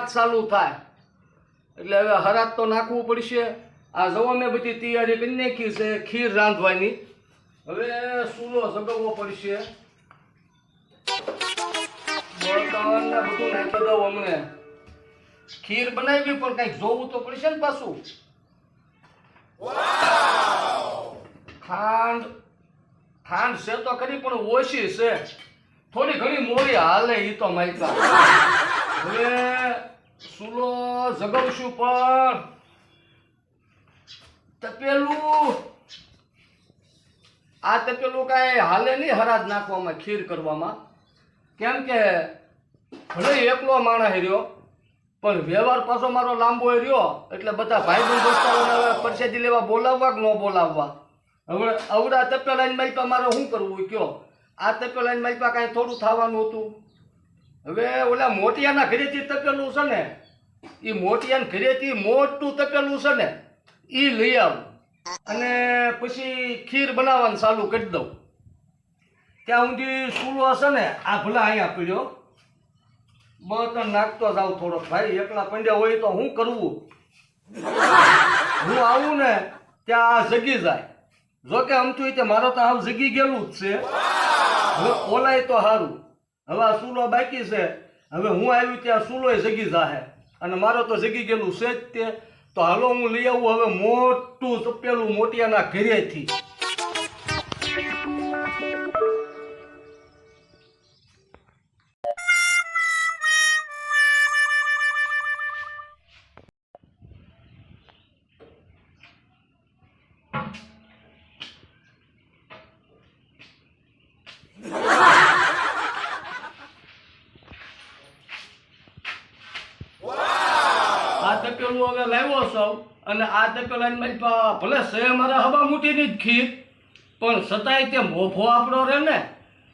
હરાત ચાલુ થાય. એટલે હવે હરાત તો નાખવું પડશે. આ જવા મેં બધી તૈયારી કરી નાખી છે, ખીર રાંધવાની. હવે સૂલો ઝગડવો પડશે. ખીર બનાવી, પણ કંઈક જોવું તો પડશે ને પાછું. ખાંડ ખાંડ છે તો ખરી, પણ ઓછી છે. થોડી ઘણી મોરી હાલે એ તો માયકા હવે સુલો જગવશું પણ તપેલું. આ તપેલું કાંઈ હાલે નહીં હરાજ નાખવામાં, ખીર કરવામાં. કેમ કે ભલે એકલો માણસ રહ્યો, પણ વ્યવહાર પાછો મારો લાંબો રહ્યો, એટલે બધા ભાઈ બંધ દોસ્તારોને પરસેદી લેવા બોલાવવા કે ન બોલાવવા? હવે અવડા તપેલાઈને માઈપા મારે શું કરવું કયો? આ તપેલાઈને માઈપા કાંઈ થોડું થવાનું હતું? હવે ઓલા મોટિયાના ઘરેથી તપેલું છે ને એ મોટિયાના ઘરેથી મોટું તપેલું છે ને એ લઈ આવું. અને પછી ખીર બનાવવાનું ચાલુ કરી દઉં. ત્યાં સુધી સૂલો હશે ને, આ ભલા અહીંયા પીડ્યો બતન નાખતો જાવ થોડોક ભાઈ, એકલા પંડ્યા હોય તો શું કરવું? હું આવું ને, ત્યાં આ જગી જાય. જો કે તો મારો તો આમ જગી ગયેલું જ છે. ઓલાય તો સારું હવે આ સૂલો બાકી છે. હવે હું આવ્યું ત્યાં સૂલોય જગી જાહે. અને મારો તો જગી ગયેલું છે જ તે. તો હાલો હું લઈ આવું હવે મોટું તપેલું મોટિયાના ઘરેથી. હવે લાવ્યો સૌ અને આ તપેલાની મારી ભલે છે મારા હવા મૂટીની જ ખીર, પણ છતાંય તે મોફો આપણો રહે ને.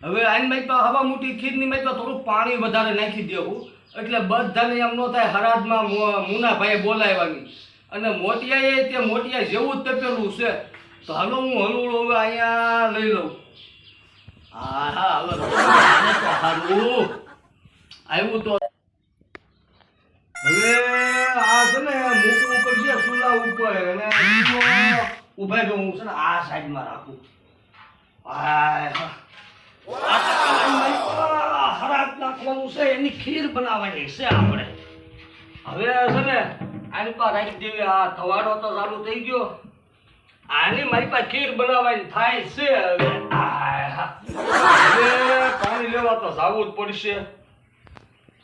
હવે આની મારી હવા મૂટી ખીરની મારી થોડું પાણી વધારે નાખી દેવું. એટલે બધાને એમ ન થાય હરાજમાં મુનાભાઈ બોલાવવાની અને મોટિયાએ તે મોટિયા જેવું જ તપેલું છે. તો હાલો હું હલવું હવે અહીંયા લઈ લઉં. હા હા હવે રસોઈ આવ્યું તો. હવે આ છે ને મૂકવું પડશે ચૂલા ઉપર અને ઊભા જો, હું છે ને આ સાઈડમાં રાખું. હરાક નાખવાનું છે, એની ખીર બનાવવાની છે આપણે. હવે છે ને, આની પા રાખી દેવી આ થવાડો તો ચાલુ થઈ ગયો. આની મારી પાસે ખીર બનાવવાની થાય છે. હવે પાણી લેવા તો જાવું જ પડશે.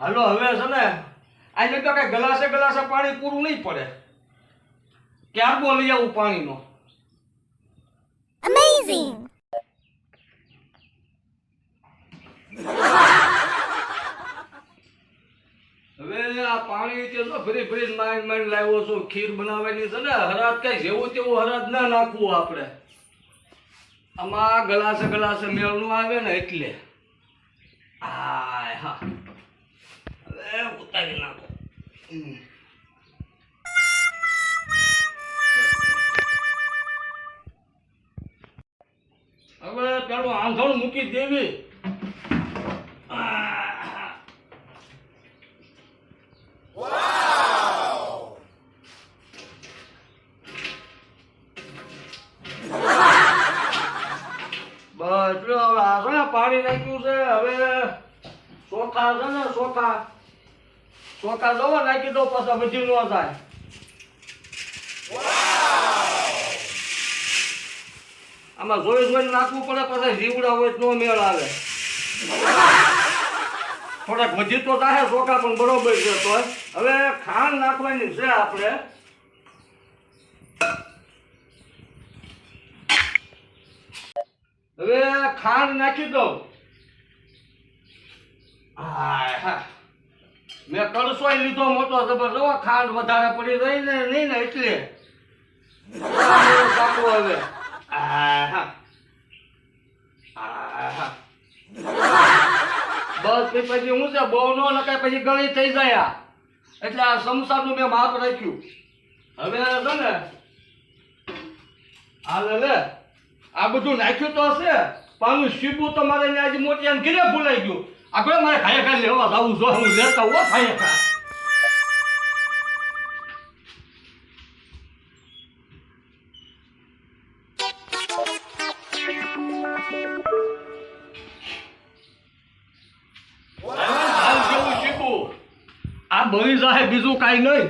હાલો, હવે છે ને આને તો કઈ ગલાસે ગલાસે પાણી પૂરું નહીં પડે. ક્યાર બોલી આવું પાણીનો? અમેઝિંગ હવે આ પાણી તે તો ફરી ફરી માઇન્ડ માઇન્ડ લાવ્યો છું ખીર બનાવવાની છે ને હરાજ કઈ જેવું તેવું હરાજ ના નાખવું આપણે. આમાં ગલાસે ગલાસે મેળનું આવે ને એટલે. હા હા. હવે ઉતારી હમ. હવે પેલું આંધણ મૂકી દેવી. બસ હવે આ છે પાણી નાખ્યું છે. હવે ચોખા છે ને ચોખા ચોખા જોવો, નાખી દો પાછા, બધી ન થાય આમાં જોઈ જોઈને નાખવું પડે, પછી જીવડા હોય તો મેળ આવે. થોડાક વધી તો થાય ચોખા પણ બરોબર છે તો. હવે ખાંડ નાખવાની છે આપણે. હવે ખાંડ નાખી દઉં. હા હા મેં કળશોય લીધો મોટો જબર. જો ખાંડ વધારે પડી રહી ને નહીં ને એટલે. હવે બસ પછી હું છે, બહુ નો લખાય, પછી ગળી થઈ જાય. એટલે આ સંસારનું મેં માપ રાખ્યું. હવે છે ને, હાલ લે આ બધું નાખ્યું તો હશે. પણ શીપું તો મારે ત્યાં આજે મોટી ઘીરે ભૂલાઈ ગયું. આપણે મારે ખરેખર લેવા જવું જો હું લેતા હો ખરેખર આ બની જાય બીજું કઈ નહીં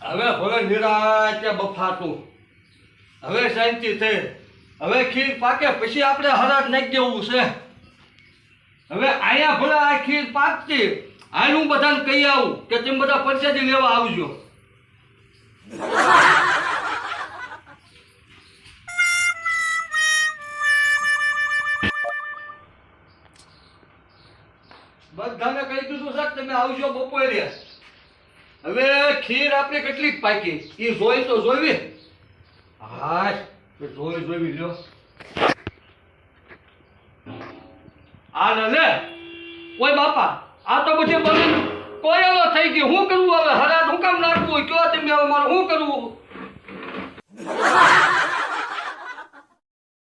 હવે હવે નિરાતે બફાતું. હવે શાંતિ થઈ હવે ખીર પાકે, પછી આપણે હરાજ નાખી દેવું છે. હવે અહીંયા ભલે આ ખીર પાકતી. આનું બધાને કહી આવું કે તમે બધા પરસાદી લેવા આવજો. બધાને કહી દીધું છે તમે આવજો બપોરે. હવે ખીર આપણે કેટલીક પાકી. એ જોઈ તો જોઈવી. હાશ તો જોઈ જોઈ લ્યો આ લે ઓય બાપા, આ તો પછી મને કોયલો થઈ ગયો. હું કરવું હવે? હરાત હું કામ નાખવું કયો તમે હવે મારે? હું કરવું